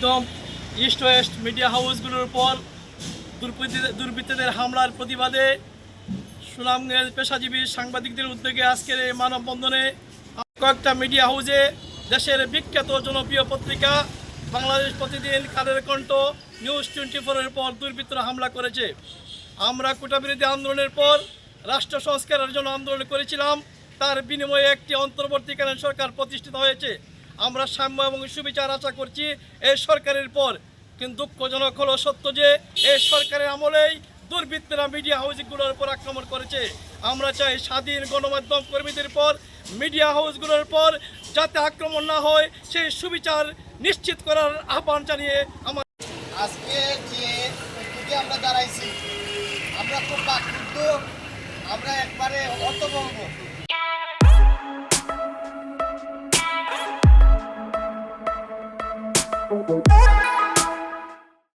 একদম east West media হাউসগুলোর উপর দুর্বৃত্তদের হামলার প্রতিবাদে সুনামগঞ্জ পেশাজীবী সাংবাদিকদের উদ্যোগে আজকের এই মানববন্ধনে কয়েকটা মিডিয়া হাউসে দেশের বিখ্যাত জনপ্রিয় পত্রিকা বাংলাদেশ প্রতিদিন কালের কণ্ঠ নিউজ টোয়েন্টি ফোরের পর দুর্বৃত্তরা হামলা করেছে। আমরা কোটাবিরোধী আন্দোলনের পর রাষ্ট্র সংস্কারের জন্য আন্দোলন করেছিলাম, তার বিনিময়ে একটি অন্তর্বর্তীকালীন সরকার প্রতিষ্ঠিত হয়েছে। আমরা সাম্য এবং সুবিচার আশা করছি এই সরকারের পর। কিন্তু দুঃখজনক হলো সত্য যে, এই সরকারের আমলেই দুর্বৃত্তরা মিডিয়া হাউসগুলোর উপর আক্রমণ করেছে। আমরা চাই স্বাধীন গণমাধ্যম কর্মীদের পর মিডিয়া হাউসগুলোর পর যাতে আক্রমণ না হয়, সেই সুবিচার নিশ্চিত করার আহ্বান জানিয়ে আমার আজকে যে আমরা দাঁড়াইছি, আমরা খুব আমরা একবারে হতভম্ব। Oh, oh, oh.